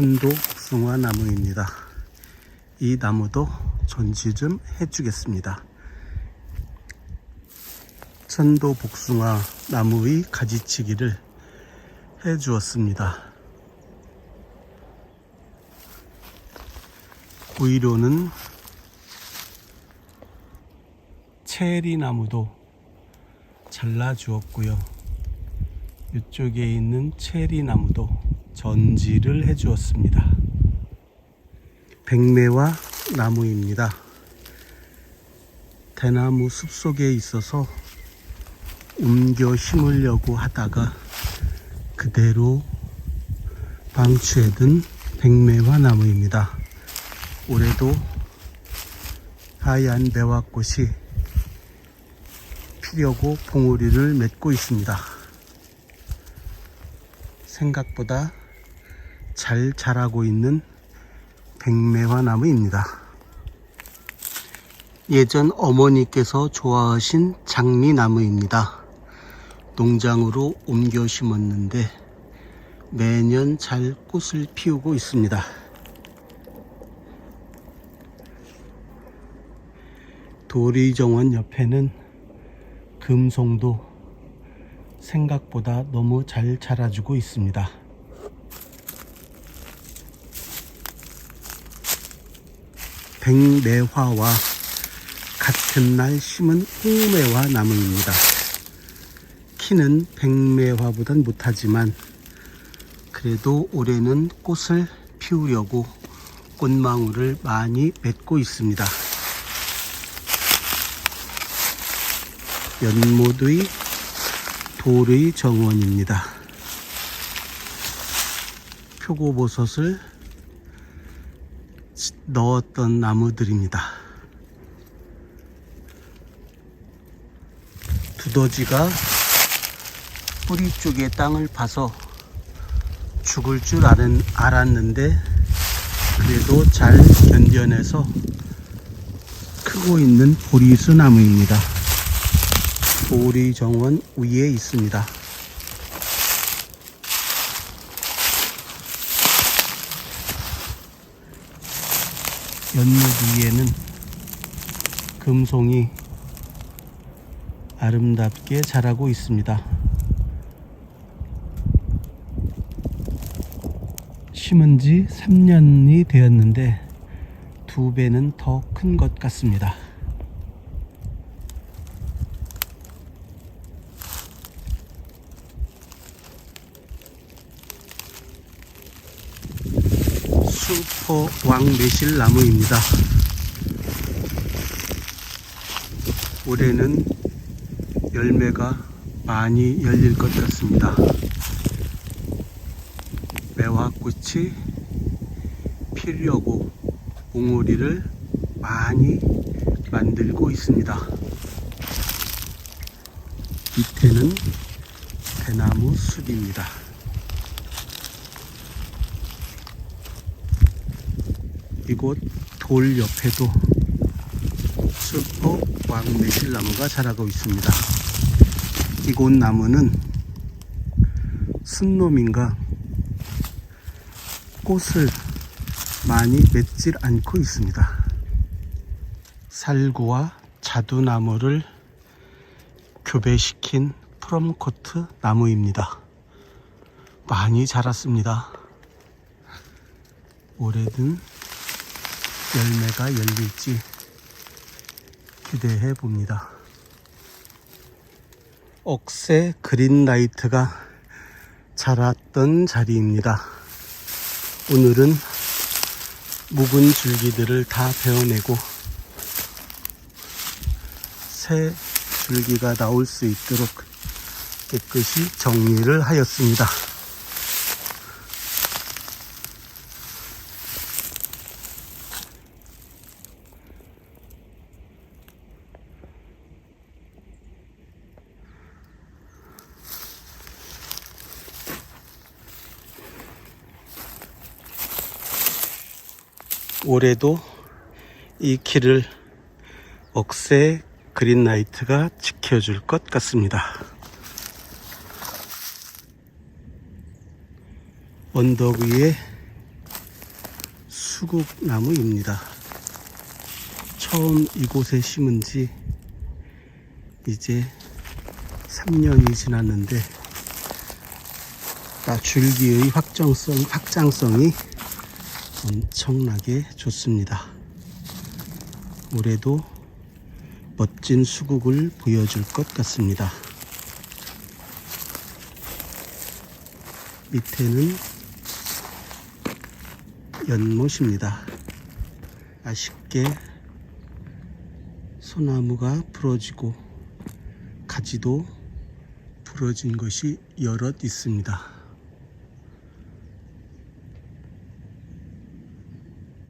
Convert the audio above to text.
천도 복숭아 나무입니다. 이 나무도 전지 좀 해주겠습니다. 천도 복숭아 나무의 가지치기를 해 주었습니다. 고의로는 체리 나무도 잘라 주었고요. 이쪽에 있는 체리 나무도 전지를 해 주었습니다. 백매화 나무입니다. 대나무 숲 속에 있어서 옮겨 심으려고 하다가 그대로 방치해둔 백매화 나무입니다. 올해도 하얀 매화꽃이 피려고 봉우리를 맺고 있습니다. 생각보다 잘 자라고 있는 백매화 나무입니다. 예전 어머니께서 좋아하신 장미나무입니다. 농장으로 옮겨 심었는데 매년 잘 꽃을 피우고 있습니다. 도리정원 옆에는 금송도 생각보다 너무 잘 자라주고 있습니다. 백매화와 같은 날 심은 홍매화 나무입니다. 키는 백매화보단 못하지만 그래도 올해는 꽃을 피우려고 꽃망울을 많이 맺고 있습니다. 연못의 돌의 정원입니다. 표고버섯을 넣었던 나무들입니다. 두더지가 뿌리 쪽에 땅을 파서 죽을 줄 알은, 알았는데 그래도 잘 견뎌내서 크고 있는 보리수 나무입니다. 보리 정원 위에 있습니다. 연못 위에는 금송이 아름답게 자라고 있습니다. 심은 지 3년이 되었는데 두 배는 더 큰 것 같습니다. 슈퍼 왕매실 나무입니다. 올해는 열매가 많이 열릴 것 같습니다. 매화꽃이 피려고 옹오리를 많이 만들고 있습니다. 밑에는 대나무 숲입니다. 이곳 돌 옆에도 슈퍼 왕매실나무가 자라고 있습니다. 이곳 나무는 순놈인가 꽃을 많이 맺질 않고 있습니다. 살구와 자두나무를 교배시킨 프롬코트 나무입니다. 많이 자랐습니다. 올해는 열매가 열릴지 기대해 봅니다. 억새 그린라이트가 자랐던 자리입니다. 오늘은 묵은 줄기들을 다 베어내고 새 줄기가 나올 수 있도록 깨끗이 정리를 하였습니다. 올해도 이 길을 억새 그린라이트가 지켜줄 것 같습니다. 언덕 위에 수국나무입니다. 처음 이곳에 심은 지 이제 3년이 지났는데 아, 줄기의 확정성, 확장성이 엄청나게 좋습니다. 올해도 멋진 수국을 보여줄 것 같습니다. 밑에는 연못입니다. 아쉽게 소나무가 부러지고 가지도 부러진 것이 여럿 있습니다.